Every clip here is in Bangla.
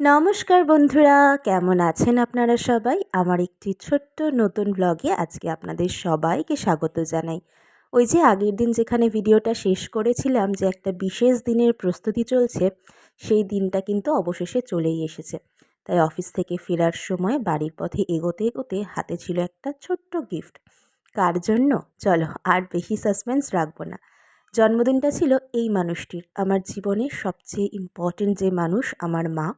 নমস্কার বন্ধুরা, কেমন আছেন আপনারা সবাই? আমার একটি ছোট্ট নতুন ব্লগে আজকে আপনাদের সবাইকে স্বাগত জানাই। ওই যে আগের দিন যেখানে ভিডিওটা শেষ করেছিলাম, যে একটা বিশেষ দিনের প্রস্তুতি চলছে, সেই দিনটা কিন্তু অবশেষে চলেই এসেছে। তাই অফিস থেকে ফেরার সময় বাড়ির পথে এগোতে এগোতে হাতে ছিল একটা ছোট্ট গিফট কার জন্য? চলো, আর বেশি সাসপেন্স রাখব না। জন্মদিনটা ছিল এই মানুষটির। আমার জীবনের সবচেয়ে ইম্পর্টেন্ট যে মানুষ আমার মা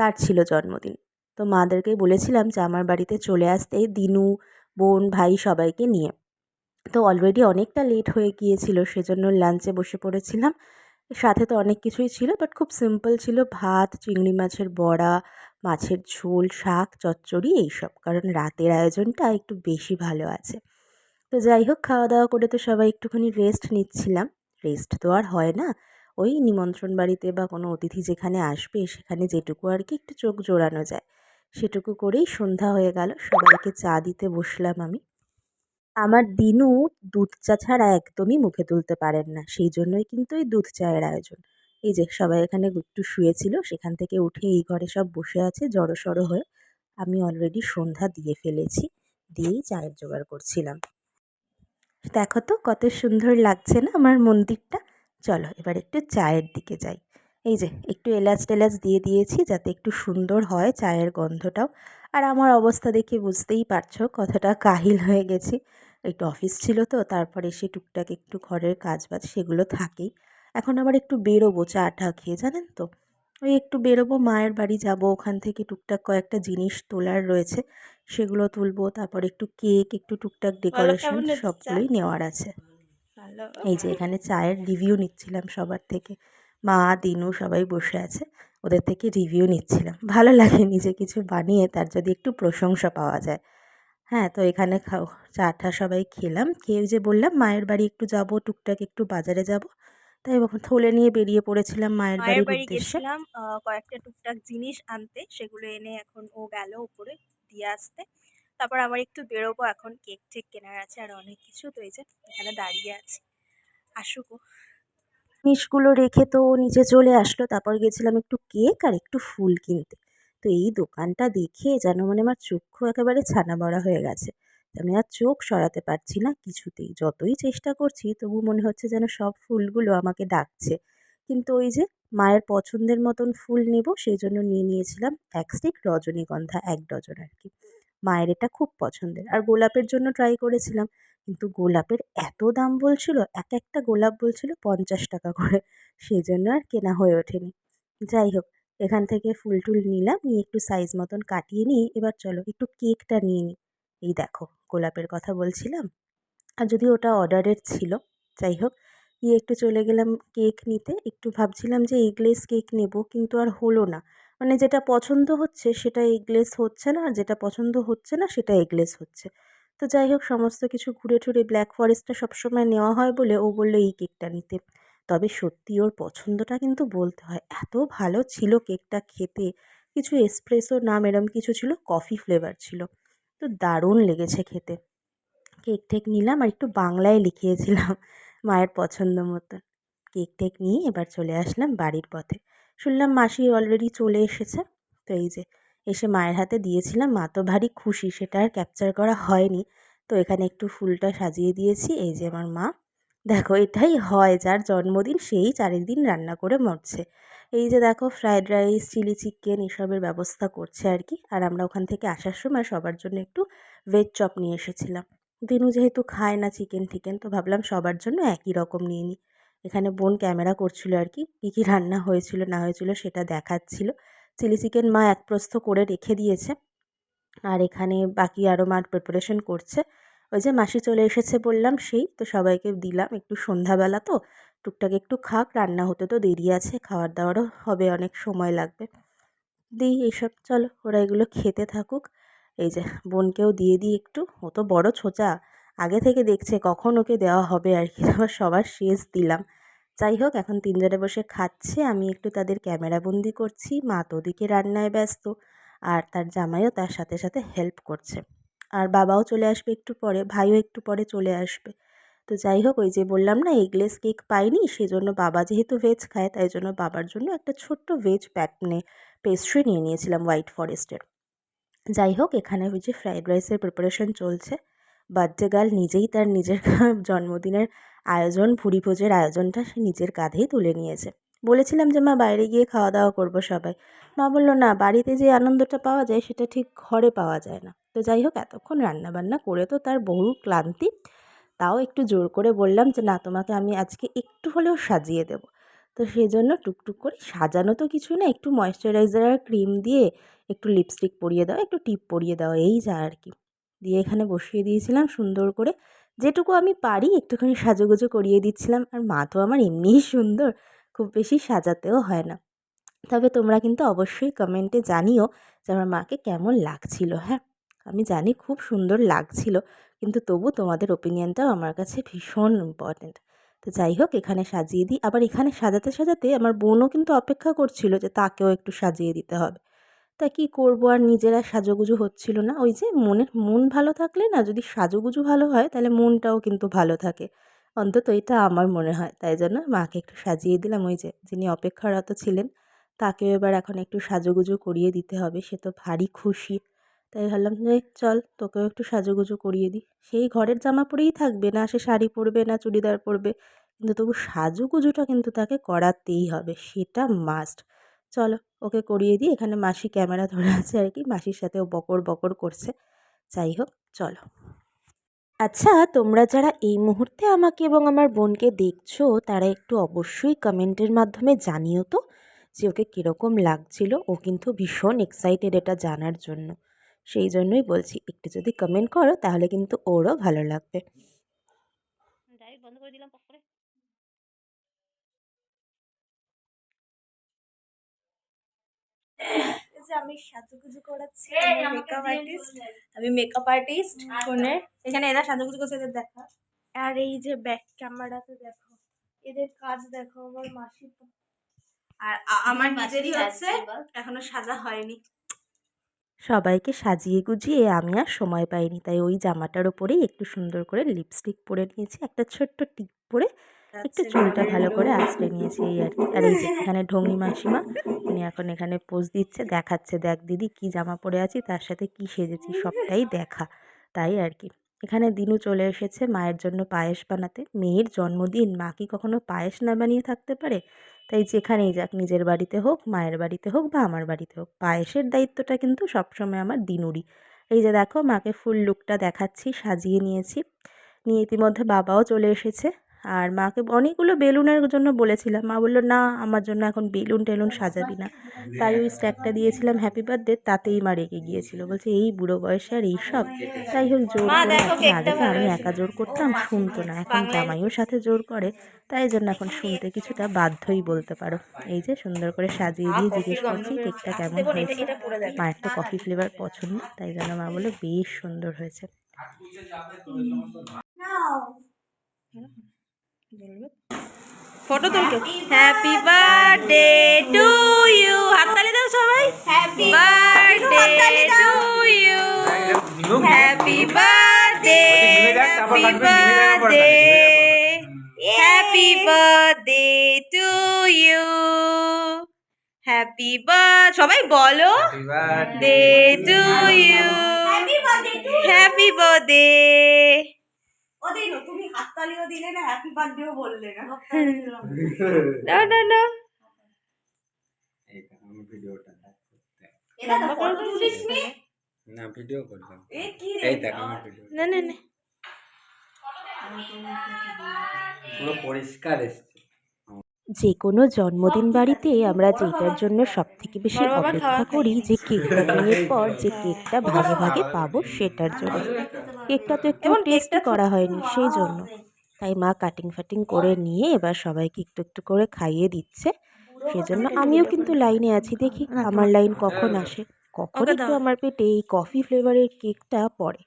তার ছিল জন্মদিন। তো মাদেরকে বলেছিলাম যে, আমার বাড়িতে চলে আসতে দিনু, বোন, ভাই সবাইকে নিয়ে। তো অলরেডি অনেকটা লেট হয়ে গিয়েছিল, সেজন্য লাঞ্চে বসে পড়েছিলাম। সাথে তো অনেক কিছুই ছিল বাট খুব সিম্পল ছিল, ভাত, চিংড়ি মাছের বড়া, মাছের ঝোল, শাক, চচ্চড়ি, এইসব। কারণ রাতের আয়োজনটা একটু বেশি ভালো আছে। তো যাই হোক, খাওয়া দাওয়া করে তো সবাই একটুখানি রেস্ট নিচ্ছিলাম। রেস্ট তো আর হয় না। ওই নিমন্ত্রণ বাড়িতে বা কোনো অতিথি যেখানে আসবে, সেখানে যেটুকু আর কি একটু চোখ জোড়ানো যায়। সেটুকু করেই সন্ধ্যা হয়ে গেল। সবাইকে চা দিতে বসলাম আমি। আমার দিনু দুধ চা ছাড়া একদমই মুখে তুলতে পারেন না। সেই জন্যই কিন্তু এই দুধ চায়ের আয়োজন। এই যে সবাই এখানে একটু শুয়েছিল, সেখান থেকে উঠে এই ঘরে সব বসে আছে জড়ো হয়ে। আমি অলরেডি সন্ধ্যা দিয়ে ফেলেছি, দিয়েই চায়ের জোগাড় করছিলাম। দেখো তো কত সুন্দর লাগছে না আমার মন্দিরটা। চলো এবার একটু চায়ের দিকে যাই। এই যে একটু এলাচ টেলাচ দিয়ে দিয়েছি যাতে একটু সুন্দর হয় চায়ের গন্ধটাও। আর আমার অবস্থা দেখে বুঝতেই পারছ কথাটা কাহিল হয়ে গেছি। একটু অফিস ছিল তো তারপরে এসে টুকটাক একটু ঘরের কাজ বাজ সেগুলো থাকেই। এখন আবার একটু বেরোবো চা টা খেয়ে জানেন তো? ওই একটু বেরোবো মায়ের বাড়ি যাব ওখান থেকে টুকটাক কয়েকটা জিনিস তোলার রয়েছে সেগুলো তুলবো তারপর একটু কেক একটু টুকটাক ডেকোরেশন সবগুলোই নেওয়ার আছে। এই যে এখানে চায়ের রিভিউ নিচ্ছিলাম সবার থেকে। মা দিনু সবাই বসে আছে ওদের থেকে রিভিউ নিচ্ছিলাম। ভালো লাগে নিজে কিছু বানিয়ে তার যদি একটু প্রশংসা পাওয়া যায়। হ্যাঁ তো এখানে খাও চাটা সবাই খেলাম। খেয়ে যে বললাম মায়ের বাড়ি একটু যাব টুকটাক একটু বাজারে যাব। তাই থলে নিয়ে বেরিয়ে পড়েছিলাম মায়ের বাড়ির বাড়ি গেছিলাম কয়েকটা টুকটাক জিনিস আনতে সেগুলো এনে এখন ও গেল উপরে দিয়ে আসতে। তারপর আবার একটু বেরোবো, এখন কেক টেক কেনার আছে আর অনেক কিছু। তো এই যে এখানে দাঁড়িয়ে আছি। আসুকো জিনিসগুলো রেখে তো নিচে চলে আসলো। তারপর গেছিলাম একটু কেক আর একটু ফুল কিনতে। তো এই দোকানটা দেখে যেন মানে আমার চক্ষু একেবারে ছানা বড়া হয়ে গেছে। আমি আর চোখ সরাতে পারছি না কিছুতেই। যতই চেষ্টা করছি, তবু মনে হচ্ছে যেন সব ফুলগুলো আমাকে ডাকছে। কিন্তু ওই যে মায়ের পছন্দের মতন ফুল নেব, সেই জন্য নিয়ে নিয়েছিলাম এক স্টিক রজনীগন্ধা, এক ডজন আর কি। মায়ের এটা খুব পছন্দের। আর গোলাপের জন্য ট্রাই করেছিলাম, কিন্তু গোলাপের এত দাম বলছিল, এক একটা গোলাপ বলছিল পঞ্চাশ টাকা করে। সেই জন্য আর কেনা হয়ে ওঠেনি। যাই হোক, এখান থেকে ফুল টুল নিলাম, নিয়ে একটু সাইজ মতন কাটিয়ে নিয়ে এবার চলো একটু কেকটা নিয়ে নিই এই দেখো, গোলাপের কথা বলছিলাম। আর যদি ওটা অর্ডারের ছিল, যাই হোক, গিয়ে একটু চলে গেলাম কেক নিতে। একটু ভাবছিলাম যে এগলেস কেক নেব, কিন্তু আর হলো না। মানে যেটা পছন্দ হচ্ছে সেটা এগলেস হচ্ছে না, আর যেটা পছন্দ হচ্ছে না সেটা এগলেস হচ্ছে। তো যাই হোক, সমস্ত কিছু ঘুরে টুরে ব্ল্যাক ফরেস্টটা সবসময় নেওয়া হয় বলে ও বলল, এই কেকটা নিতে। তবে সত্যি ওর পছন্দটা কিন্তু বলতে হয়, এত ভালো ছিল কেকটা খেতে। কিছু এসপ্রেসো নাম এরম কিছু ছিল, কফি ফ্লেভার ছিল। তো দারুণ লেগেছে খেতে। কেক টেক নিলাম আর একটু বাংলায় লিখিয়েছিলাম মায়ের পছন্দ মতন। কেক টেক নিয়ে এবার চলে আসলাম বাড়ির পথে। শুনলাম মাসি অলরেডি চলে এসেছে। তো এই যে, এসে মায়ের হাতে দিয়েছিলাম, মা তো ভারী খুশি, সেটা আর ক্যাপচার করা হয়নি। তো এখানে একটু ফুলটা সাজিয়ে দিয়েছি, এই যে আমার মা। দেখো, এটাই হয়, যার জন্মদিন সেই চারিদিন রান্না করে মরছে। এই যে দেখো ফ্রায়েড রাইস চিলি চিকেন এসবের ব্যবস্থা করছে আর কি। আর আমরা ওখান থেকে আসার সময় সবার জন্য একটু ভেজ চপ নিয়ে এসেছিলাম। দিনু যেহেতু খায় না চিকেন টিকেন তো ভাবলাম সবার জন্য একই রকম নিয়ে নিই এখানে বোন ক্যামেরা করছিল আর কি, কী কী রান্না হয়েছিল না হয়েছিল সেটা দেখাচ্ছিল। চিলি চিকেন মা এক প্রস্থ করে রেখে দিয়েছে। আর এখানে বাকি আরও মার প্রিপারেশন করছে। ওই যে মাসি চলে এসেছে বললাম, সেই তো সবাইকে দিলাম, একটু সন্ধ্যাবেলা তো। টুকটাক একটু খাক, রান্না হতে তো দেরি আছে খাওয়ার দাওয়ারও হবে, অনেক সময় লাগবে। দিই এইসব, চলো ওরা এগুলো খেতে থাকুক। এই যে বোনকেও দিয়ে দিই একটু, ও তো বড় ছোচা। আগে থেকে দেখছে কখন ওকে দেওয়া হবে আর কি আবার সবার শেষ দিলাম। যাই হোক, এখন তিনজনে বসে খাচ্ছে, আমি একটু তাদের ক্যামেরাবন্দি করছি, মা তো ওদিকে রান্নায় ব্যস্ত, আর তার জামাইও তার সাথে সাথে হেল্প করছে। আর বাবাও চলে আসবে একটু পরে, ভাইও একটু পরে চলে আসবে। তো যাই হোক, ওই যে বললাম না, এগলেস কেক পাইনি, সেজন্য বাবা যেহেতু ভেজ খায়, তাই জন্য বাবার জন্য একটা ছোট্ট ভেজ প্যাট মানে পেস্ট্রি নিয়ে নিয়েছিলাম হোয়াইট ফরেস্টের যাই হোক, এখানে ওই যে ফ্রাইড রাইসের প্রিপারেশন চলছে। বার্থডে গার্ল নিজেই তার নিজের জন্মদিনের আয়োজন ভুরি ভোজের আয়োজনটা সে নিজের কাঁধেই তুলে নিয়েছে। বলেছিলাম যে, মা, বাইরে গিয়ে খাওয়া দাওয়া করব সবাই। মা বলল, না, বাড়িতে যে আনন্দটা পাওয়া যায় সেটা ঠিক ঘরে পাওয়া যায় না। তো যাই হোক, এতক্ষণ রান্নাবান্না করে তো তার বহু ক্লান্তি, তাও একটু জোর করে বললাম যে, না, তোমাকে আমি আজকে একটু হলেও সাজিয়ে দেবো। তো সেই জন্য টুকটুক করে সাজানো তো কিছু না, একটু ময়েশ্চারাইজার আর ক্রিম দিয়ে একটু লিপস্টিক পরিয়ে দাও, একটু টিপ পরিয়ে দাও, এই যা আর কি। দিয়ে এখানে বসিয়ে দিয়েছিলাম সুন্দর করে। যেটুকু আমি পারি একটুখানি সাজুগুজু করিয়ে দিচ্ছিলাম। আর মা তো আমার এমনিই সুন্দর, খুব বেশি সাজাতেও হয় না। তবে তোমরা কিন্তু অবশ্যই কমেন্টে জানিও যে আমার মাকে কেমন লাগছিল হ্যাঁ? আমি জানি খুব সুন্দর লাগছিল, কিন্তু তবু তোমাদের ওপিনিয়নটাও আমার কাছে ভীষণ ইম্পর্ট্যান্ট তো যাই হোক, এখানে সাজিয়ে দিই। আবার এখানে সাজাতে সাজাতে আমার বোনও কিন্তু অপেক্ষা করছিল যে তাকেও একটু সাজিয়ে দিতে হবে। তা কী করব? আর নিজেরা সাজুগুজু হচ্ছিল না। ওই যে মনের মন ভালো থাকলে না, যদি সাজুগুজু ভালো হয়, তাহলে মনটাও কিন্তু ভালো থাকে। অন্তত এটা আমার মনে হয়। তাই জন্য মাকে একটু সাজিয়ে দিলাম ওই যে, যিনি অপেক্ষারত ছিলেন, তাকেও এবার এখন একটু সাজুগুজু করিয়ে দিতে হবে। সে তো ভারী খুশি। তাই ভাবলাম যে, চল তোকেও একটু সাজুগুজু করিয়ে দিই। সেই ঘরের জামা পরেই থাকবে না, সে শাড়ি পরবে না, চুড়িদার পরবে। কিন্তু তবু সাজুগুজুটা কিন্তু তাকে করাতেই হবে। সেটা মাস্ট চলো ওকে করিয়ে দিই। এখানে মাসি ক্যামেরা ধরে আছে আর কি। মাসির সাথে ও বকর বকর করছে। যাই হোক, চলো। আচ্ছা তোমরা যারা এই মুহূর্তে আমাকে এবং আমার বোনকে দেখছ, তারা একটু অবশ্যই কমেন্টের মাধ্যমে জানিও তো যে ওকে কীরকম লাগছিল। ও কিন্তু ভীষণ এক্সাইটেড এটা জানার জন্য। সেই জন্যই বলছি, একটু যদি কমেন্ট করো, তাহলে কিন্তু ওরও ভালো লাগবে। বন্ধ করে দিলাম। এই যে আমি সাজুগুজু করাচ্ছি মেকআপ আর্টিস্ট আমি মেকআপ আর্টিস্ট ফোনের। এখানে এরা সাজুগুজু করছে এদের দেখা। আর এই যে ব্যাক ক্যামেরাতে দেখো এদের কাজ দেখো আমার মাসি আর আমার নিজেরই হচ্ছে এখনও সাজা হয়নি। সবাইকে সাজিয়ে গুজিয়ে আমি আর সময় পাইনি তাই ওই জামাটার ওপরেই একটু সুন্দর করে লিপস্টিক পরে নিয়েছি একটা ছোট্ট টিপ পরে একটু চুলটা ভালো করে আঁচড়ে নিয়েছি এই আর কি। আর এই যে এখানে ঢঙ্গি মাসিমা উনি এখন এখানে পোজ দিচ্ছে দেখাচ্ছে। দেখ দিদি কি জামা পরে আছি তার সাথে কি সেজেছি সবটাই দেখা। তাই আর কি। এখানে দিনু চলে এসেছে মায়ের জন্য পায়েস বানাতে। মেয়ের জন্মদিন মা কি কখনো পায়েস না বানিয়ে থাকতে পারে? তাই যেখানেই যাক নিজের বাড়িতে হোক মায়ের বাড়িতে হোক বা আমার বাড়িতে হোক পায়েসের দায়িত্বটা কিন্তু সবসময় আমার দিনুরই। এই যে দেখো মাকে ফুল লুকটা দেখাচ্ছি সাজিয়ে নিয়েছি। নিয়ে ইতিমধ্যে বাবাও চলে এসেছে। আর মাকে অনেকগুলো বেলুনের জন্য বলেছিলাম। মা বলল না আমার জন্য এখন বেলুন টেলুন সাজাবি না। তাই ওই স্ট্যাকটা দিয়েছিলাম হ্যাপি বার্থডে তাতেই মা রেগে গিয়েছিল। বলছে এই বুড়ো বয়সে আর এইসব? তাই হোক জোর মা, দেখো আগে তো আমি একা জোর করতাম শুনতো না। এখন জামাইও সাথে জোর করে তাই জন্য এখন শুনতে কিছুটা বাধ্যই বলতে পারো। এই যে সুন্দর করে সাজিয়ে দিয়ে জিজ্ঞেস করছি কেকটা কেমন হয়েছে? মায়ের তো কফি ফ্লেভার পছন্দ তাই জন্য মা বলল বেশ সুন্দর হয়েছে। ফটো তুলছো হ্যাপি বার্থডে টু ইউ হাততালি দাও সবাই। Happy birthday to you happy birthday happy birthday happy birthday to you happy birth সবাই বলো। Day to you happy birthday ওদের তুমি হাততালিও দিলে না হ্যাপি বার্থডেও বললে না। না না না। এইটা আমি ভিডিওটা এটা ফটো তুলিস নি? না ভিডিও করলাম এ কি রে? এই দেখ ভিডিও না না না। পুরো পরিষ্কার এসছে। যে কোনো জন্মদিন বাড়িতে আমরা যেটার জন্য সব থেকে বেশি অপেক্ষা করি যে কেক কাটিংয়ের পর যে কেকটা ভাগে ভাগে পাবো সেটার জন্য। কেকটা তো একটু টেস্ট করা হয়নি সেই জন্য। তাই মা কাটিং ফাটিং করে নিয়ে এবার সবাইকে একটু একটু করে খাইয়ে দিচ্ছে। সেজন্য আমিও কিন্তু লাইনে আছি দেখি আমার লাইন কখন আসে। কখন একটু আমার পেটে এই কফি ফ্লেভারের কেকটা পড়ে।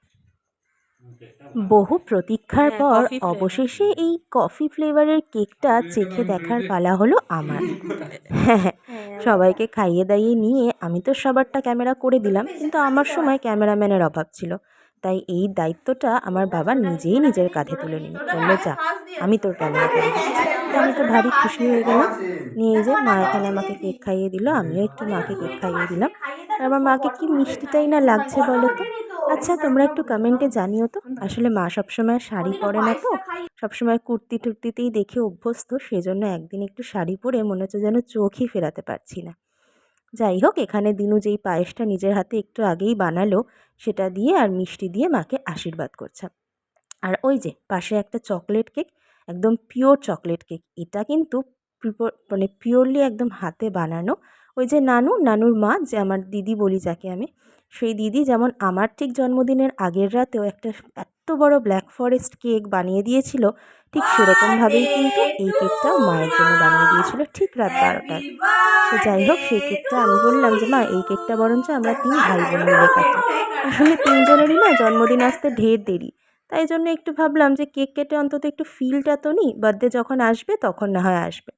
বহু প্রতীক্ষার হ্যাঁ, পর অবশেষে এই কফি ফ্লেভারের কেকটা চেখে দেখার পালা হলো আমার। হ্যাঁ হ্যাঁ সবাইকে খাইয়ে দাইয়ে নিয়ে আমি তো সবারটা ক্যামেরা করে দিলাম কিন্তু আমার সময় ক্যামেরাম্যানের অভাব ছিল। তাই এই দায়িত্বটা আমার বাবা নিজেই নিজের কাঁধে তুলে নিল। বলল যা আমি তোর ক্যামেরা করে। আমি তো ভারী খুশি হয়ে গেলাম। নিয়ে যে মা এখানে আমাকে কেক খাইয়ে দিল আমিও একটু মাকে কেক খাইয়ে দিলাম। আর আমার মাকে কি মিষ্টিটাই না লাগছে বলো তো? আচ্ছা তোমরা একটু কমেন্টে জানিও তো। আসলে মা সবসময় শাড়ি পরে না তো। সবসময় কুর্তি টুর্তিতেই দেখে অভ্যস্ত, সেজন্য একদিন একটু শাড়ি পরে মনে হচ্ছে যেন চোখই ফেরাতে পারছি না। যাই হোক, এখানে দিনু যেই পায়েসটা নিজের হাতে একটু আগেই বানালো, সেটা দিয়ে আর মিষ্টি দিয়ে মাকে আশীর্বাদ করছে। আর ওই যে, পাশে একটা চকলেট কেক, একদম পিওর চকলেট কেক। এটা কিন্তু মানে পিওরলি একদম হাতে বানানো ওই যে নানু, নানুর মা, যে আমার দিদি বলি যাকে আমি, সেই দিদি যেমন আমার ঠিক জন্মদিনের আগের রাতেও একটা এত বড় ব্ল্যাক ফরেস্ট কেক বানিয়ে দিয়েছিল, ঠিক সেরকমভাবেই কিন্তু এই কেকটাও মায়ের জন্য বানিয়ে দিয়েছিল ঠিক রাত বারোটায়। তো যাই হোক, সেই কেকটা আমি বললাম যে, মা, এই কেকটা বরঞ্চ আমরা তিন ভাই বোন মিলে কাটি। আসলে তিনজনেরই না জন্মদিন আসতে ঢের দেরি, তাই জন্য একটু ভাবলাম যে কেক কেটে অন্তত একটু ফিলটা তো নিই বার্থডে যখন আসবে তখন না হয় আসবে।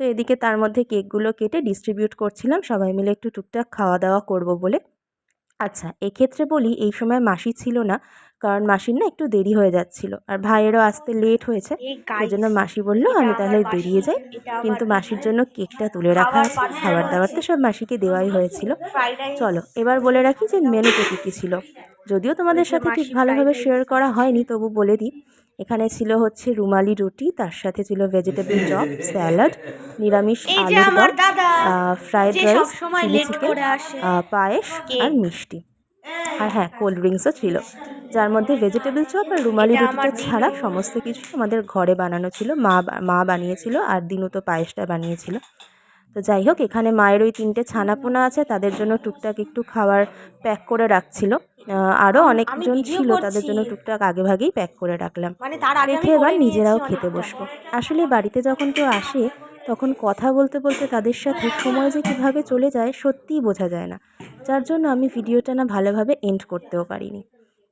তো এদিকে তার মধ্যে কেকগুলো কেটে ডিস্ট্রিবিউট করছিলাম, সবাই মিলে একটু টুকটাক খাওয়া দাওয়া করব বলে। আচ্ছা এক্ষেত্রে বলি, এই সময় মাসি ছিল না কারণ মাসির না একটু দেরি হয়ে যাচ্ছিল। আর ভাইয়েরও আসতে লেট হয়েছে। সেই জন্য মাসি বলল আমি তাহলে বেরিয়ে যাই। কিন্তু মাসির জন্য কেকটা তুলে রাখা আছে। খাবার দাবার তো সব মাসিকে দেওয়াই হয়েছিল। চলো এবার বলে রাখি যে মেনুতে কী কী ছিল। যদিও তোমাদের সাথে ঠিক ভালোভাবে শেয়ার করা হয়নি তবু বলে দিই। এখানে ছিল হচ্ছে রুমালি রুটি তার সাথে ছিল ভেজিটেবল চপ স্যালাড নিরামিষ আলুর ফ্রাইড রাইস চিলি চিকেন পায়েস আর মিষ্টি। আর হ্যাঁ কোল্ড ড্রিঙ্কসও ছিল। যার মধ্যে ভেজিটেবল চপ আর রুমালি রুটিটা ছাড়া সমস্ত কিছু আমাদের ঘরে বানানো ছিল। মা মা বানিয়েছিল আর দিনু তো পায়েসটা বানিয়েছিল। তো যাই হোক এখানে মায়ের ওই তিনটে ছানাপোনা আছে তাদের জন্য টুকটাক একটু খাবার প্যাক করে রাখছিল। আরও অনেকজন ছিল তাদের জন্য টুকটাক আগে ভাগেই প্যাক করে রাখলাম। মানে রেখে এবার নিজেরাও খেতে বসবো। আসলে বাড়িতে যখন কেউ আসে তখন কথা বলতে বলতে তাদের সাথে সময় যে কীভাবে চলে যায় সত্যিই বোঝা যায় না। যার জন্য আমি ভিডিওটা না ভালোভাবে এন্ড করতেও পারিনি।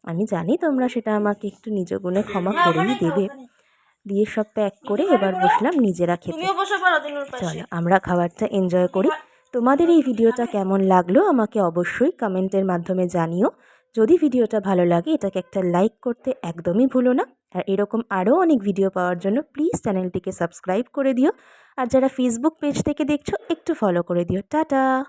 আমি জানি তোমরা সেটা আমাকে একটু নিজ গুণে ক্ষমা করেই দেবে। দিয়ে সব প্যাক করে এবার বসলাম নিজেরা খেতে। চলো আমরা খাবারটা এনজয় করি। তোমাদের এই ভিডিওটা কেমন লাগল আমাকে অবশ্যই কমেন্টের মাধ্যমে জানিও। যদি ভিডিওটা ভালো লাগে এটাকে একটা লাইক করতে একদমই ভুলো না। আর এরকম আরও অনেক ভিডিও পাওয়ার জন্য প্লিজ চ্যানেলটিকে সাবস্ক্রাইব করে দিও। আর যারা ফেসবুক পেজ থেকে দেখছ একটু ফলো করে দিও। টাটা!